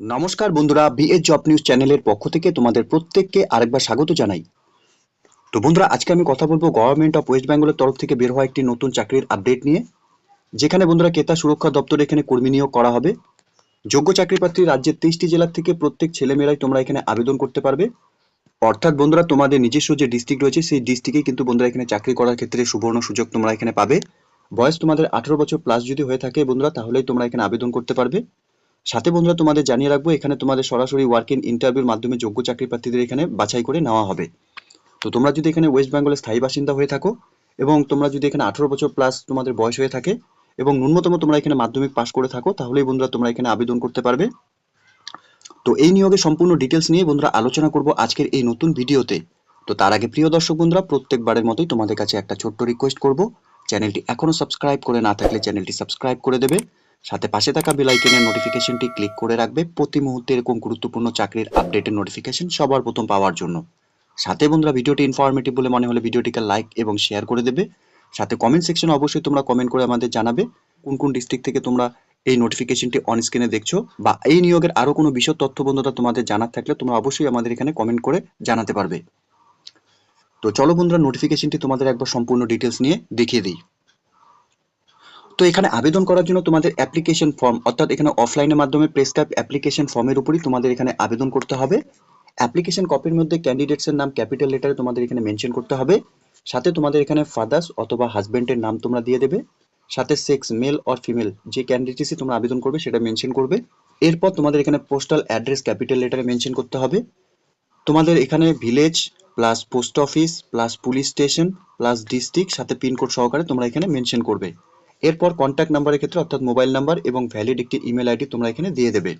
নমস্কার বন্ধুরা BS job news চ্যানেলের পক্ষ থেকে তোমাদের প্রত্যেককে আরেকবার স্বাগত জানাই। তো বন্ধুরা, আজকে আমি কথা বলব গভর্নমেন্ট অফ ওয়েস্ট বেঙ্গলের তরফ থেকে বের হওয়া একটি নতুন চাকরির আপডেট নিয়ে। যেখানে বন্ধুরা ক্রেতা সুরক্ষা দপ্তরে এখানে কর্মী নিয়োগ করা হবে। যোগ্য চাকরি প্রার্থী রাজ্যের তেইশটি জেলা থেকে প্রত্যেক ছেলেমেয়েরাই তোমরা এখানে আবেদন করতে পারবে। অর্থাৎ বন্ধুরা, তোমাদের নিজস্ব যে ডিস্ট্রিক্ট রয়েছে, সেই ডিস্ট্রিক্টে কিন্তু বন্ধুরা এখানে চাকরি করার ক্ষেত্রে সুবর্ণ সুযোগ তোমরা এখানে পাবে। বয়স তোমাদের আঠারো বছর প্লাস যদি হয়ে থাকে বন্ধুরা, তাহলেই তোমরা এখানে আবেদন করতে পারবে। সাথে বন্ধুরা তোমাদের জানিয়ে রাখব, এখানে তোমাদের সরাসরি ওয়ার্ক ইন ইন্টারভিউর মাধ্যমে যোগ্য চাকরি প্রার্থীদের এখানে বাছাই করে নেওয়া হবে। তো তোমরা যদি এখানে ওয়েস্ট বেঙ্গলের স্থায়ী বাসিন্দা হয়ে থাকো এবং তোমরা যদি এখানে আঠারো বছর প্লাস তোমাদের বয়স হয়ে থাকে এবং ন্যূনতম তোমরা এখানে মাধ্যমিক পাস করে থাকো, তাহলেই বন্ধুরা তোমরা এখানে আবেদন করতে পারবে। তো এই নিয়োগের সম্পূর্ণ ডিটেলস নিয়ে বন্ধুরা আলোচনা করব আজকের এই নতুন ভিডিওতে। তো তার আগে প্রিয় দর্শক বন্ধুরা, প্রত্যেকবারের মতোই তোমাদের কাছে একটা ছোট্ট রিকোয়েস্ট করব। চ্যানেলটি এখনও সাবস্ক্রাইব করে না থাকলে চ্যানেলটি সাবস্ক্রাইব করে দেবে। সাথে পাশে থাকা বেল আইকনের নোটিফিকেশনটি ক্লিক করে রাখবে। প্রতি মুহূর্তে এরকম গুরুত্বপূর্ণ চাকরির আপডেটের নোটিফিকেশন সবার প্রথম পাওয়ার জন্য। সাথে বন্ধুরা, ভিডিওটি ইনফরমেটিভ বলে মনে হলে ভিডিওটিকে লাইক এবং শেয়ার করে দেবে। সাথে কমেন্ট সেকশনে অবশ্যই তোমরা কমেন্ট করে আমাদের জানাবে কোন কোন ডিস্ট্রিক্ট থেকে তোমরা এই নোটিফিকেশনটি অন স্ক্রিনে দেখছ বা এই নিয়োগের আরও কোনো বিশদ তথ্য বন্ধুরা তোমাদের জানার থাকলে তোমরা অবশ্যই আমাদের এখানে কমেন্ট করে জানাতে পারবে। তো চলো বন্ধুরা নোটিফিকেশনটি তোমাদের একবার সম্পূর্ণ ডিটেলস নিয়ে দেখিয়ে দিই। তো এখানে আবেদন করার জন্য তোমাদের অ্যাপ্লিকেশন ফর্ম অর্থাৎ এখানে অফলাইনের মাধ্যমে প্রেসক্রাইব অ্যাপ্লিকেশন ফর্মের উপরই তোমাদের এখানে আবেদন করতে হবে। অ্যাপ্লিকেশন কপির মধ্যে ক্যান্ডিডেটসের নাম ক্যাপিটাল লেটারে তোমাদের এখানে মেনশন করতে হবে। সাথে তোমাদের এখানে ফাদার্স অথবা হাজবেন্ডের নাম তোমরা দিয়ে দেবে। সাথে সেক্স মেল অর ফিমেল যে ক্যান্ডিডেটসই তোমরা আবেদন করবে সেটা মেনশন করবে। এরপর তোমাদের এখানে পোস্টাল অ্যাড্রেস ক্যাপিটাল লেটারে মেনশন করতে হবে। তোমাদের এখানে village plus post office plus police station plus district সাথে পিনকোড সহকারে তোমরা এখানে মেনশন করবে। এরপর কন্ট্যাক্ট নাম্বারের ক্ষেত্রে অর্থাৎ মোবাইল নাম্বার এবং ভ্যালিড একটি ইমেল আইডি তোমরা এখানে দিয়ে দেবে।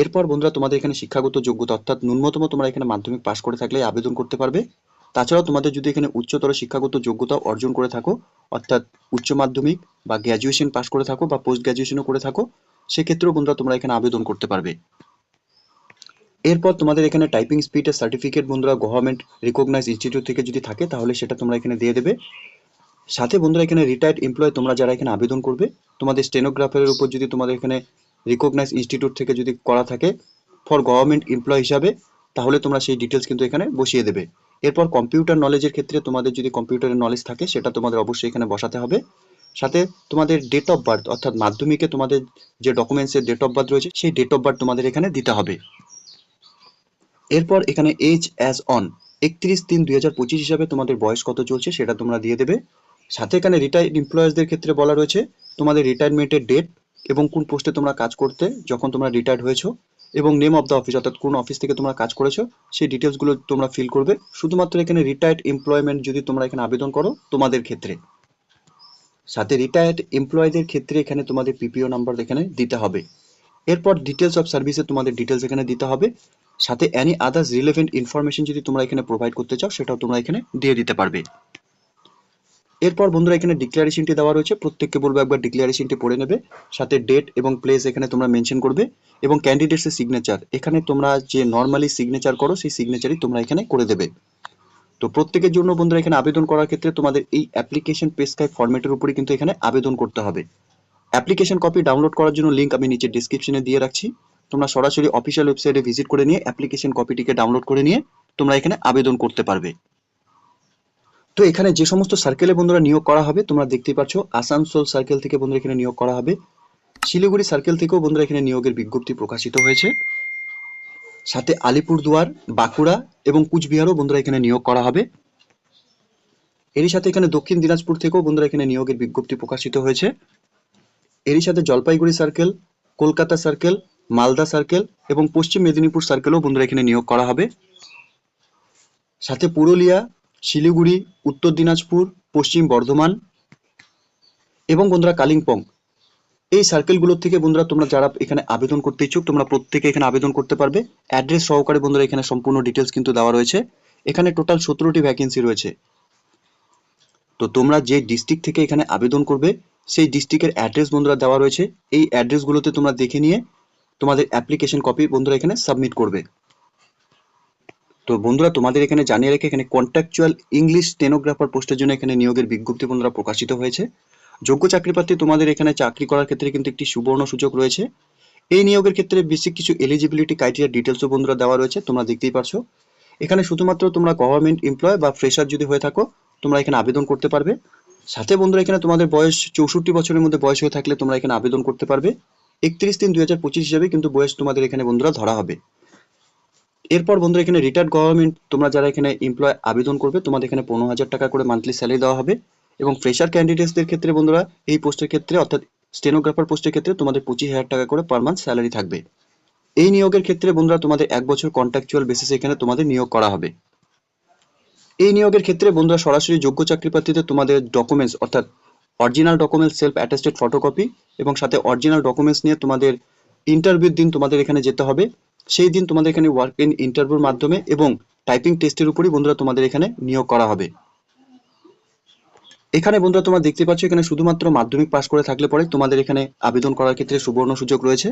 এরপর বন্ধুরা, তোমাদের এখানে শিক্ষাগত যোগ্যতা, অর্থাৎ ন্যূনতম তোমরা এখানে মাধ্যমিক পাশ করে থাকলে আবেদন করতে পারবে। তাছাড়াও তোমাদের যদি এখানে উচ্চতর শিক্ষাগত যোগ্যতা অর্জন করে থাকো, অর্থাৎ উচ্চ মাধ্যমিক বা গ্র্যাজুয়েশন পাশ করে থাকো বা পোস্ট গ্র্যাজুয়েশনও করে থাকো, সেক্ষেত্রেও বন্ধুরা তোমরা এখানে আবেদন করতে পারবে। এরপর তোমাদের এখানে টাইপিং স্পিডের সার্টিফিকেট বন্ধুরা গভর্নমেন্ট রিকগনাইজ ইনস্টিটিউট থেকে যদি থাকে, তাহলে সেটা তোমরা এখানে দিয়ে দেবে। সাথে বন্ধুরা এখানে রিটায়ার্ড এমপ্লয় তোমরা যারা এখানে আবেদন করবে, তোমাদের স্টেনোগ্রাফারের উপর যদি তোমাদের এখানে রিকগনাইজ ইনস্টিটিউট থেকে যদি করা থাকে ফর গভর্নমেন্ট এমপ্লয় হিসাবে, তাহলে তোমরা সেই ডিটেলস কিন্তু এখানে বসিয়ে দেবে। এরপর কম্পিউটার নলেজের ক্ষেত্রে তোমাদের যদি কম্পিউটারের নলেজ থাকে, সেটা তোমাদের অবশ্যই এখানে বসাতে হবে। সাথে তোমাদের ডেট অফ বার্থ অর্থাৎ মাধ্যমিকে তোমাদের যে ডকুমেন্টসের ডেট অফ বার্থ রয়েছে, সেই ডেট অফ বার্থ তোমাদের এখানে দিতে হবে। এরপর এখানে এজ অ্যাজ অন একত্রিশ তিন দুই হিসাবে তোমাদের বয়স কত চলছে সেটা তোমরা দিয়ে দেবে। সাথে এখানে রিটায়ার্ড এমপ্লয়ার্সদের ক্ষেত্রে বলা রয়েছে, তোমাদের রিটায়ারমেন্টের ডেট এবং কোন পোস্টে তোমরা কাজ করতে, যখন তোমরা রিটায়ার্ড হয়েছো এবং নেম অফ দ্য অফিস অর্থাৎ কোন অফিস থেকে তোমরা কাজ করেছ, সেই ডিটেলসগুলো তোমরা ফিল করবে। শুধুমাত্র এখানে রিটায়ার্ড এমপ্লয়মেন্ট যদি তোমরা এখানে আবেদন করো, তোমাদের ক্ষেত্রে। সাথে রিটায়ার্ড এমপ্লয়ীদের ক্ষেত্রে এখানে তোমাদের পিপিও নাম্বার এখানে দিতে হবে। এরপর ডিটেলস অফ সার্ভিসে তোমাদের ডিটেলস এখানে দিতে হবে। সাথে অ্যানি আদার্স রিলেভেন্ট ইনফরমেশন যদি তোমরা এখানে প্রোভাইড করতে চাও, সেটাও তোমরা এখানে দিয়ে দিতে পারবে। এরপর বন্ধুরা এখানে ডিক্লারেশনটি দেওয়া রয়েছে। প্রত্যেককে বলব একবার ডিক্লারেশনটি পড়ে নেবে। সাথে ডেট এবং প্লেস এখানে তোমরা মেনশন করবে এবং ক্যান্ডিডেটসের সিগনেচার এখানে তোমরা যে নর্মালি সিগনেচার করো, সেই সিগনেচারই তোমরা এখানে করে দেবে। তো প্রত্যেকের জন্য বন্ধুরা এখানে আবেদন করার ক্ষেত্রে তোমাদের এই অ্যাপ্লিকেশন প্রেসক্রাইব ফরম্যাটের উপরই কিন্তু এখানে আবেদন করতে হবে। অ্যাপ্লিকেশন কপি ডাউনলোড করার জন্য লিঙ্ক আমি নিচে ডিসক্রিপশনে দিয়ে রাখছি। তোমরা সরাসরি অফিসিয়াল ওয়েবসাইটে ভিজিট করে নিয়ে অ্যাপ্লিকেশন কপিটিকে ডাউনলোড করে নিয়ে তোমরা এখানে আবেদন করতে পারবে। তো এখানে যে সমস্ত সার্কেলে বন্ধুরা নিয়োগ করা হবে, তোমরা দেখতেই পাচ্ছ আসানসোল সার্কেল থেকে বন্ধুরা এখানে নিয়োগ করা হবে। শিলিগুড়ি সার্কেল থেকেও বন্ধুরা এখানে নিয়োগের বিজ্ঞপ্তি প্রকাশিত হয়েছে। সাথে আলিপুরদুয়ার, বাঁকুড়া এবং কুচবিহারও বন্ধুরা এখানে নিয়োগ করা হবে। এরই সাথে এখানে দক্ষিণ দিনাজপুর থেকেও বন্ধুরা এখানে নিয়োগের বিজ্ঞপ্তি প্রকাশিত হয়েছে। এরই সাথে Jalpaiguri circle Kolkata circle Malda circle এবং পশ্চিম মেদিনীপুর সার্কেলও বন্ধুরা এখানে নিয়োগ করা হবে। সাথে পুরুলিয়া শিলিগুড়ি, উত্তর দিনাজপুর, পশ্চিম বর্ধমান এবং বন্ধুরা কালিম্পং। এই সার্কেলগুলোর থেকে বন্ধুরা তোমরা যারা এখানে আবেদন করতে ইচ্ছুক, তোমরা প্রত্যেকে এখানে আবেদন করতে পারবে। অ্যাড্রেস সহকারে বন্ধুরা এখানে সম্পূর্ণ ডিটেলস কিন্তু দেওয়া রয়েছে। এখানে টোটাল সতেরোটি ভ্যাকেন্সি রয়েছে। তো তোমরা যে ডিস্ট্রিক্ট থেকে এখানে আবেদন করবে, সেই ডিস্ট্রিক্টের অ্যাড্রেস বন্ধুরা দেওয়া রয়েছে। এই অ্যাড্রেসগুলোতে তোমরা দেখে নিয়ে তোমাদের অ্যাপ্লিকেশন কপি বন্ধুরা এখানে সাবমিট করবে। তো বন্ধুরা, তোমাদের এখানে জানিয়ে রেখে এখানে কন্ট্রাকচুয়াল ইংলিশ স্টেনোগ্রাফার পোস্টের জন্য এখানে নিয়োগের বিজ্ঞপ্তি বন্ধুরা প্রকাশিত হয়েছে। যোগ্য চাকরি প্রার্থী তোমাদের এখানে চাকরি করার ক্ষেত্রে কিন্তু একটি সুবর্ণ সুযোগ রয়েছে। এই নিয়োগের ক্ষেত্রে বেসিক কিছু এলিজিবিলিটি ক্রাইটেরিয়া ডিটেলসও বন্ধুরা দেওয়া রয়েছে, তোমরা দেখতেই পারছ। এখানে শুধুমাত্র তোমরা গভর্নমেন্ট এমপ্লয় বা ফ্রেশার যদি হয়ে থাকো, তোমরা এখানে আবেদন করতে পারবে। সাথে বন্ধুরা, এখানে তোমাদের বয়স চৌষট্টি বছরের মধ্যে বয়স হয়ে থাকলে তোমরা এখানে আবেদন করতে পারবে। একত্রিশ তিন দুই হাজার পঁচিশ হিসাবে কিন্তু বয়স তোমাদের এখানে বন্ধুরা ধরা হবে। এরপর বন্ধুরা এখানে রিটায়ার্ড গভর্নমেন্ট তোমরা যারা এখানে এমপ্লয় আবেদন করবে, তোমাদের এখানে পনেরো হাজার টাকা করে মান্থলি স্যালারি দেওয়া হবে। এবং ফ্রেশার ক্যান্ডিডেটসদের ক্ষেত্রে বন্ধুরা, এই পোস্টের ক্ষেত্রে, অর্থাৎ স্টেনোগ্রাফার পোস্টের ক্ষেত্রে তোমাদের পঁচিশ হাজার টাকা করে পার মান্থ স্যালারি থাকবে। এই নিয়োগের ক্ষেত্রে বন্ধুরা, তোমাদের এক বছর কন্ট্রাকচুয়াল বেসিসে এখানে তোমাদের নিয়োগ করা হবে। এই নিয়োগের ক্ষেত্রে বন্ধুরা, সরাসরি যোগ্য চাকরি প্রার্থীদের তোমাদের ডকুমেন্টস অর্থাৎ original documents self attested photocopy এবং সাথে অরিজিনাল ডকুমেন্টস নিয়ে তোমাদের ইন্টারভিউর দিন তোমাদের এখানে যেতে হবে। সেই দিন তোমাদের এখানে ওয়ার্ক ইন ইন্টারভিউর মাধ্যমে এবং টাইপিং টেস্টের উপরই বন্ধুরা তোমাদের এখানে নিয়োগ করা হবে। এখানে বন্ধুরা তোমরা দেখতে পাচ্ছ, এখানে শুধুমাত্র মাধ্যমিক পাশ করে থাকলে পরে তোমাদের এখানে আবেদন করার ক্ষেত্রে সুবর্ণ সুযোগ রয়েছে।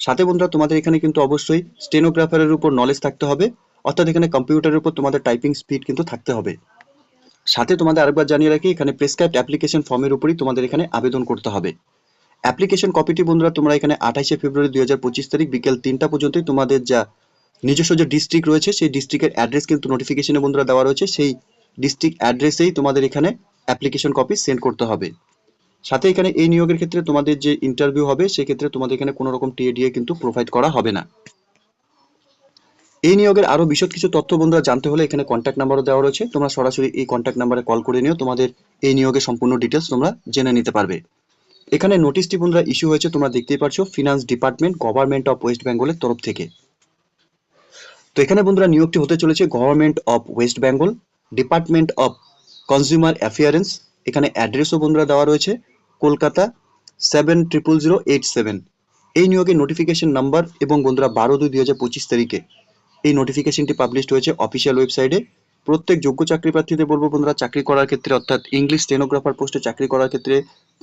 সাথে বন্ধুরা তোমাদের এখানে কিন্তু অবশ্যই স্টেনোগ্রাফারের উপর নলেজ থাকতে হবে, অর্থাৎ এখানে কম্পিউটারের উপর তোমাদের টাইপিং স্পিড কিন্তু থাকতে হবে। সাথে তোমাদের আরেকবার জানিয়ে রাখি, এখানে প্রেসক্রাইব অ্যাপ্লিকেশন ফর্মের উপরই তোমাদের এখানে আবেদন করতে হবে। অ্যাপ্লিকেশন কপিটি বন্ধুরা, তোমরা এখানে আঠাইশে ফেব্রুয়ারি দুই হাজার পঁচিশ তারিখ বিকেল তিনটা পর্যন্তই তোমাদের যা নিজস্ব যে ডিস্ট্রিক্ট রয়েছে, সেই ডিস্ট্রিক্টের অ্যাড্রেস কিন্তু নোটিফিকেশনে বন্ধুরা দেওয়া রয়েছে। সেই ডিস্ট্রিক্ট অ্যাড্রেসেই তোমাদের এখানে অ্যাপ্লিকেশন কপি সেন্ড করতে হবে। সাথে এখানে এই নিয়োগের ক্ষেত্রে তোমাদের যে ইন্টারভিউ হবে, সেক্ষেত্রে তোমাদের এখানে কোনো রকম টিএডিএ কিন্তু প্রোভাইড করা হবে না। এই নিয়োগের আরও বিশদ কিছু তথ্য বন্ধুরা জানতে হলে এখানে কন্ট্যাক্ট নাম্বারও দেওয়া রয়েছে। তোমরা সরাসরি এই কন্ট্যাক্ট নাম্বারে কল করে নিও, তোমাদের এই নিয়োগের সম্পূর্ণ ডিটেলস তোমরা জেনে নিতে পারবে। এখানে নোটিশটি বন্ধুরা ইস্যু হয়েছে, তোমরা দেখতেই পারছ finance department government of west বেঙ্গলের তরফ থেকে। তো এখানে বন্ধুরা নিয়োগটি হতে চলেছে government of west Bengal department of consumer affairs এখানে অ্যাড্রেসও বন্ধুরা দেওয়া রয়েছে, Kolkata seven triple zero eight seven এই নিয়োগের নোটিফিকেশন নাম্বার এবং বন্ধুরা বারো দুই দুই হাজার পঁচিশ তারিখে। এই নোটিফিকেশনটি পাবলিশড হয়েছে অফিসিয়াল ওয়েবসাইটে প্রত্যেক যোগ্য চাকরি প্রার্থীদের বলব বন্ধুরা, চাকরি করার ক্ষেত্রে, অর্থাৎ ইংলিশ স্টেনোগ্রাফার পোস্টে চাকরি করার ক্ষেত্রে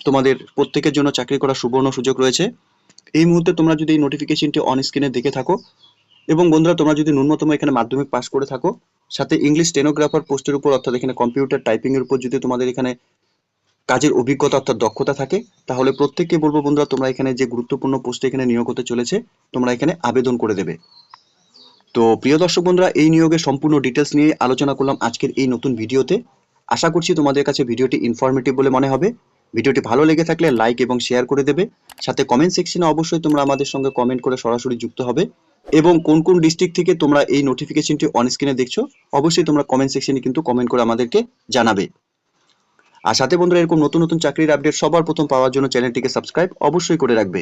তোমাদের প্রত্যেকের জন্য চাকরি করার সুবর্ণ সুযোগ রয়েছে। এই মুহূর্তে তোমরা যদি এই নোটিফিকেশনটি অন স্ক্রিনে দেখে থাকো এবং বন্ধুরা, তোমরা যদি ন্যূনতম এখানে মাধ্যমিক পাস করে থাকো, সাথে ইংলিশ স্টেনোগ্রাফার পোস্টের উপর, অর্থাৎ এখানে কম্পিউটার টাইপিং এর উপর যদি তোমাদের এখানে কাজের অভিজ্ঞতা, অর্থাৎ দক্ষতা থাকে, তাহলে প্রত্যেককে বলব বন্ধুরা, তোমরা এখানে যে গুরুত্বপূর্ণ পোস্টে এখানে নিয়োগ হতে চলেছে, তোমরা এখানে আবেদন করে দেবে। তো প্রিয় দর্শক বন্ধুরা, এই নিয়োগের সম্পূর্ণ ডিটেলস নিয়ে আলোচনা করলাম আজকের এই নতুন ভিডিওতে। আশা করছি তোমাদের কাছে ভিডিওটি ইনফরমেটিভ বলে মনে হবে। ভিডিওটি ভালো লেগে থাকলে লাইক এবং শেয়ার করে দেবে। সাথে কমেন্ট সেকশনে অবশ্যই তোমরা আমাদের সঙ্গে কমেন্ট করে সরাসরি যুক্ত হবে। এবং কোন কোন ডিস্ট্রিক্ট থেকে তোমরা এই নোটিফিকেশনটি অন স্ক্রিনে দেখছ, অবশ্যই তোমরা কমেন্ট সেকশনে কিন্তু কমেন্ট করে আমাদেরকে জানাবে। আর সাথে বন্ধুরা, এরকম নতুন নতুন চাকরির আপডেট সবার প্রথম পাওয়ার জন্য চ্যানেলটিকে সাবস্ক্রাইব অবশ্যই করে রাখবে।